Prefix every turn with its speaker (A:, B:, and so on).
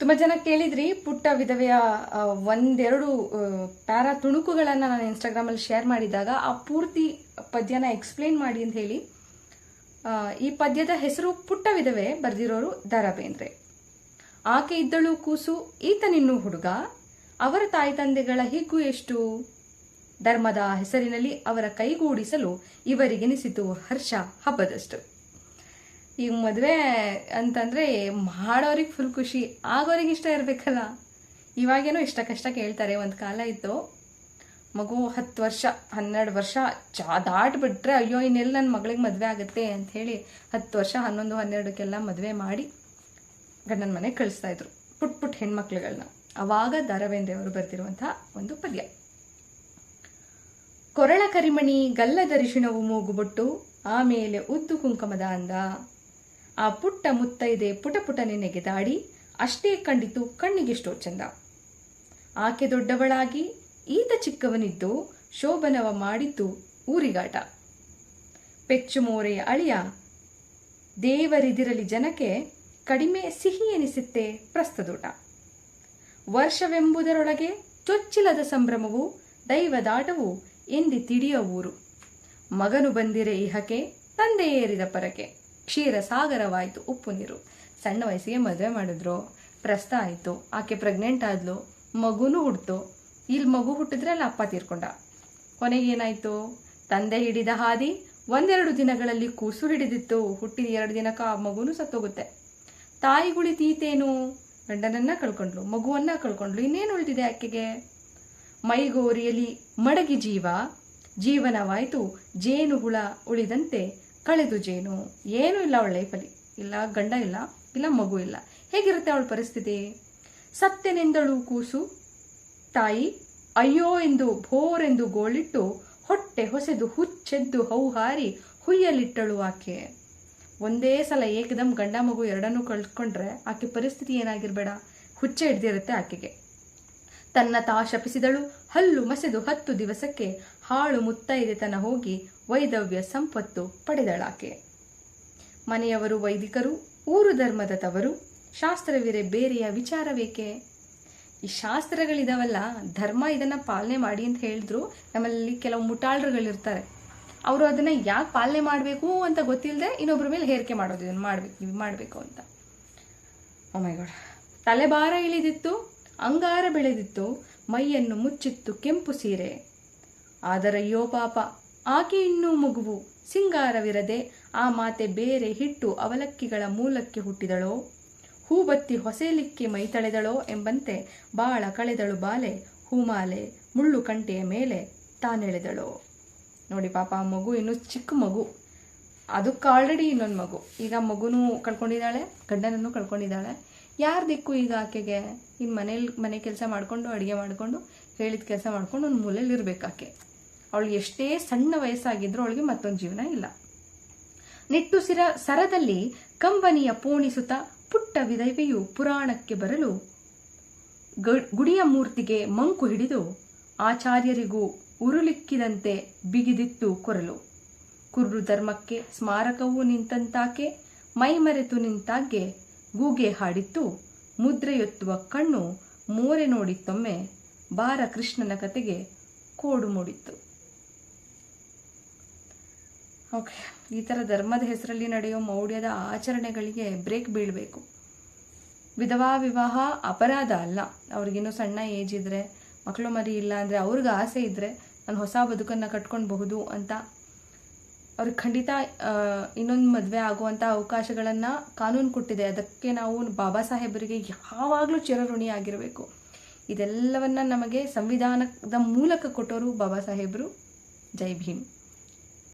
A: ತುಂಬ ಜನ ಕೇಳಿದ್ರಿ, ಪುಟ್ಟ ವಿಧವೆಯ ಒಂದೆರಡು ಪ್ಯಾರ ತುಣುಕುಗಳನ್ನು ನಾನು ಇನ್ಸ್ಟಾಗ್ರಾಮಲ್ಲಿ ಶೇರ್ ಮಾಡಿದಾಗ ಆ ಪೂರ್ತಿ ಪದ್ಯನ ಎಕ್ಸ್ಪ್ಲೇನ್ ಮಾಡಿ ಅಂತ ಹೇಳಿ ಈ ಪದ್ಯದ ಹೆಸರು ಪುಟ್ಟ ವಿಧವೆ ಬರೆದಿರೋರು ದ ಬೇಂದ್ರೆ ಆಕೆ ಇದ್ದಳು ಕೂಸು ಈತನಿನ್ನೂ ಹುಡುಗ. ಅವರ ತಾಯಿ ತಂದೆಗಳ ಹಿಗ್ಗು ಎಷ್ಟು? ಧರ್ಮದ ಹೆಸರಿನಲ್ಲಿ ಅವರ ಕೈಗೂಡಿಸಲು ಇವರಿಗೆನಿಸಿತು ಹರ್ಷ, ಹಬ್ಬದಷ್ಟು. ಈಗ ಮದುವೆ ಅಂತಂದರೆ ಮಾಡೋರಿಗೆ ಫುಲ್ ಖುಷಿ, ಆಗೋರಿಗೆ ಇಷ್ಟ ಇರಬೇಕಲ್ಲ. ಇವಾಗೇನೋ ಇಷ್ಟ ಕಷ್ಟ ಕೇಳ್ತಾರೆ, ಒಂದು ಕಾಲ ಇತ್ತು ಮಗು ಹತ್ತು ವರ್ಷ, ಹನ್ನೆರಡು ವರ್ಷ, ಚಾ ದಾಟ್ಬಿಟ್ರೆ ಅಯ್ಯೋ ಇನ್ನೆಲ್ಲ ನನ್ನ ಮಗಳಿಗೆ ಮದುವೆ ಆಗುತ್ತೆ ಅಂತ ಹೇಳಿ ಹತ್ತು ವರ್ಷ, ಹನ್ನೊಂದು, ಹನ್ನೆರಡಕ್ಕೆಲ್ಲ ಮದುವೆ ಮಾಡಿ ಗಂಡನ ಮನೆಗೆ ಕಳಿಸ್ತಾ ಇದ್ರು, ಪುಟ್ ಪುಟ್ ಹೆಣ್ಮಕ್ಳುಗಳನ್ನ ಅವಾಗ ದಾರವೇಂದ್ರ ಅವರು ಬರೆದಿರುವಂತಹ ಒಂದು ಪದ್ಯ. ಕೊರಳ ಕರಿಮಣಿ ಗಲ್ಲದರಿಶಿಣವು ಮೂಗುಬೊಟ್ಟು ಆಮೇಲೆ ಉದ್ದು ಕುಂಕುಮದ ಅಂದ. ಆ ಪುಟ್ಟ ಮುತ್ತೈದೆ ಪುಟ ಪುಟನೆ ನೆಗೆದಾಡಿ ಅಷ್ಟೇ ಕಂಡಿತು ಕಣ್ಣಿಗೆಷ್ಟೋ ಚಂದ. ಆಕೆ ದೊಡ್ಡವಳಾಗಿ, ಈತ ಚಿಕ್ಕವನಿದ್ದು ಶೋಭನವ ಮಾಡಿದ್ದು ಊರಿಗಾಟ. ಪೆಚ್ಚು ಮೋರೆಯ ಅಳಿಯ, ದೇವರಿದಿರಲಿ ಜನಕ್ಕೆ ಕಡಿಮೆ ಸಿಹಿ ಎನಿಸುತ್ತೆ ಪ್ರಸ್ತದೋಟ ವರ್ಷವೆಂಬುದರೊಳಗೆ ಚೊಚ್ಚಿಲದ ಸಂಭ್ರಮವು, ದೈವದಾಟವು ಎಂದಿ ತಿಳಿಯ ಊರು. ಮಗನು ಬಂದಿರೆ ಇಹಕೆ ತಂದೆ ಏರಿದ ಪರಕೆ. ಕ್ಷೀರ ಸಾಗರವಾಯಿತು, ಉಪ್ಪು ನೀರು. ಸಣ್ಣ ವಯಸ್ಸಿಗೆ ಮದುವೆ ಮಾಡಿದ್ರು. ಪ್ರಸ್ತ ಆಯಿತು. ಆಕೆ ಪ್ರೆಗ್ನೆಂಟ್ ಆದ್ಲು. ಮಗುನೂ ಹುಟ್ಟಿತು ಇಲ್ಲಿ ಮಗು ಹುಟ್ಟಿದ್ರೆ ಅಲ್ಲಿ ಅಪ್ಪ ತೀರ್ಕೊಂಡ. ಕೊನೆಗೆ ಏನಾಯ್ತು? ತಂದೆ ಹಿಡಿದ ಹಾದಿ ಒಂದೆರಡು ದಿನಗಳಲ್ಲಿ ಕೂಸು ಹಿಡಿದಿತ್ತು. ಹುಟ್ಟಿದ ಎರಡು ದಿನಕ್ಕೆ ಆ ಮಗುನೂ ಸತ್ತೋಗುತ್ತೆ. ತಾಯಿಗುಳಿತೀತೇನು ಗಂಡನನ್ನ ಕಳ್ಕೊಂಡ್ಲು. ಮಗುವನ್ನ ಕಳ್ಕೊಂಡ್ಲು. ಇನ್ನೇನು ಉಳಿದಿದೆ ಆಕೆಗೆ? ಮೈಗೋರಿಯಲ್ಲಿ ಮಡಗಿ ಜೀವ. ಜೀವನವಾಯಿತು. ಜೇನು ಹುಳ ಉಳಿದಂತೆ ಕಳೆದು ಜೇನು. ಏನೂ ಇಲ್ಲ ಅವಳ ಲೈಫಲ್ಲಿ ಇಲ್ಲ, ಗಂಡ ಇಲ್ಲ ಇಲ್ಲ, ಮಗು ಇಲ್ಲ. ಹೇಗಿರುತ್ತೆ ಅವಳ ಪರಿಸ್ಥಿತಿ? ಸತ್ಯನೆಂದಳು ಕೂಸು, ತಾಯಿ, ಅಯ್ಯೋ ಎಂದು ಭೋರೆಂದು ಗೋಳಿಟ್ಟು ಹೊಟ್ಟೆ ಹೊಸೆದು ಹುಚ್ಚೆದ್ದು ಹೌಹಾರಿ ಹುಯ್ಯಲಿಟ್ಟಳು ಆಕೆ. ಒಂದೇ ಸಲ ಏಕದಮ್ ಗಂಡ ಮಗು ಎರಡನ್ನೂ ಕಳ್ಕೊಂಡ್ರೆ ಆಕೆ ಪರಿಸ್ಥಿತಿ ಏನಾಗಿರ್ಬೇಡ. ಹುಚ್ಚೆ ಹಿಡ್ದಿರುತ್ತೆ ಆಕೆಗೆ. ತನ್ನ ತಾ ಶಪಿಸಿದಳು. ಹಲ್ಲು ಮಸೆದು ಹತ್ತು ದಿವಸಕ್ಕೆ ಹಾಳು ಮುತ್ತೈದೆತನ ಹೋಗಿ ವೈದವ್ಯ ಸಂಪತ್ತು ಪಡೆದಳಾಕೆ. ಮನೆಯವರು ವೈದಿಕರು, ಊರು ಧರ್ಮದ ತವರು, ಶಾಸ್ತ್ರವಿರೆ ಬೇರೆಯ ವಿಚಾರವೇಕೆ? ಈ ಶಾಸ್ತ್ರಗಳಿದಾವಲ್ಲ, ಧರ್ಮ ಇದನ್ನ ಪಾಲನೆ ಮಾಡಿ ಅಂತ ಹೇಳಿದ್ರು. ನಮ್ಮಲ್ಲಿ ಕೆಲವು ಮುಟಾಳ್ರುಗಳಿರ್ತಾರೆ. ಅವರು ಅದನ್ನ ಯಾಕೆ ಪಾಲನೆ ಮಾಡಬೇಕು ಅಂತ ಗೊತ್ತಿಲ್ಲದೆ ಇನ್ನೊಬ್ಬರ ಮೇಲೆ ಹೇರಿಕೆ ಮಾಡೋದು, ಇದನ್ನು ಮಾಡಬೇಕು ಮಾಡಬೇಕು ಅಂತ. Oh my god. ತಲೆಭಾರ ಇಳಿದಿತ್ತು. ಅಂಗಾರ ಬೆಳೆದಿತ್ತು, ಮೈಯನ್ನು ಮುಚ್ಚಿತ್ತು ಕೆಂಪು ಸೀರೆ. ಆದರಯ್ಯೋ ಪಾಪ, ಆಕೆ ಇನ್ನೂ ಮಗುವು. ಸಿಂಗಾರವಿರದೆ ಆ ಮಾತೆ ಬೇರೆ ಹಿಟ್ಟು ಅವಲಕ್ಕಿಗಳ ಮೂಲಕ್ಕೆ ಹುಟ್ಟಿದಳೋ? ಹೂಬತ್ತಿ ಹೊಸೇಲಿಕ್ಕೆ ಮೈ ತಳೆದಳೋ ಎಂಬಂತೆ ಬಾಳ ಕಳೆದಳು ಬಾಲೆ, ಹೂಮಾಲೆ, ಮುಳ್ಳು ಕಂಟೆಯ ಮೇಲೆ ತಾನೆಳೆದಳು? ನೋಡಿ ಪಾಪ, ಆ ಮಗು ಇನ್ನು ಚಿಕ್ಕ ಮಗು. ಅದಕ್ಕೆ ಆಲ್ರೆಡಿ ಇನ್ನೊಂದು ಮಗು. ಈಗ ಮಗುನೂ ಕಳ್ಕೊಂಡಿದ್ದಾಳೆ, ಗಂಡನನ್ನು ಕಳ್ಕೊಂಡಿದ್ದಾಳೆ. ಯಾರ ದಿಕ್ಕು ಈಗ ಆಕೆಗೆ? ಇನ್ನು ಮನೇಲಿ, ಮನೆ ಕೆಲಸ ಮಾಡಿಕೊಂಡು, ಅಡುಗೆ ಮಾಡಿಕೊಂಡು, ಹೇಳಿದ ಕೆಲಸ ಮಾಡ್ಕೊಂಡು ಒಂದು ಮೂಲೆಯಲ್ಲಿ ಇರಬೇಕು ಆಕೆ. ಅವಳಿಗೆ ಎಷ್ಟೇ ಸಣ್ಣ ವಯಸ್ಸಾಗಿದ್ರೂ ಅವಳಿಗೆ ಮತ್ತೊಂದು ಜೀವನ ಇಲ್ಲ. ನಿಟ್ಟುಸಿರ ಸರದಲ್ಲಿ ಕಂಬನಿಯ ಪೋಣಿಸುತ್ತ ಪುಟ್ಟ ವಿಧವೆಯು ಪುರಾಣಕ್ಕೆ ಬರಲು ಗುಡಿಯ ಮೂರ್ತಿಗೆ ಮಂಕು ಹಿಡಿದು ಆಚಾರ್ಯರಿಗೂ ಉರುಲಿಕ್ಕಿದಂತೆ ಬಿಗಿದಿತ್ತು ಕೊರಲು. ಕುರ್ರು ಧರ್ಮಕ್ಕೆ ಸ್ಮಾರಕವೂ ನಿಂತಂತಾಕೆ, ಮೈಮರೆತು ನಿಂತಾಗೆ ಗೂಗೆ ಹಾಡಿತ್ತು, ಮುದ್ರೆಯೊತ್ತುವ ಕಣ್ಣು ಮೋರೆ ನೋಡಿತ್ತೊಮ್ಮೆ ಬಾರ ಕೃಷ್ಣನ ಕತೆಗೆ ಕೋಡು ಮೂಡಿತ್ತು. ಓಕೆ, ಈ ಥರ ಧರ್ಮದ ಹೆಸರಲ್ಲಿ ನಡೆಯೋ ಮೌಢ್ಯದ ಆಚರಣೆಗಳಿಗೆ ಬ್ರೇಕ್ ಬೀಳಬೇಕು. ವಿಧವಾ ವಿವಾಹ ಅಪರಾಧ ಅಲ್ಲ. ಅವ್ರಿಗಿನ್ನೂ ಸಣ್ಣ ಏಜ್ ಇದ್ದರೆ ಮಕ್ಕಳು ಮರಿ ಇಲ್ಲ ಅಂದರೆ ಅವ್ರಿಗೆ ಆಸೆ ಇದ್ದರೆ ನಾನು ಹೊಸ ಬದುಕನ್ನು ಕಟ್ಕೊಳ್ಬಹುದು ಅಂತ ಅವ್ರಿಗೆ ಖಂಡಿತ ಇನ್ನೊಂದು ಮದುವೆ ಆಗುವಂಥ ಅವಕಾಶಗಳನ್ನು ಕಾನೂನು ಕೊಟ್ಟಿದೆ. ಅದಕ್ಕೆ ನಾವು ಬಾಬಾ ಸಾಹೇಬರಿಗೆ ಯಾವಾಗಲೂ ಚಿರಋಣಿ ಆಗಿರಬೇಕು. ಇದೆಲ್ಲವನ್ನ ನಮಗೆ ಸಂವಿಧಾನದ ಮೂಲಕ ಕೊಟ್ಟವರು ಬಾಬಾ ಸಾಹೇಬರು. ಜೈ ಭೀಮ್.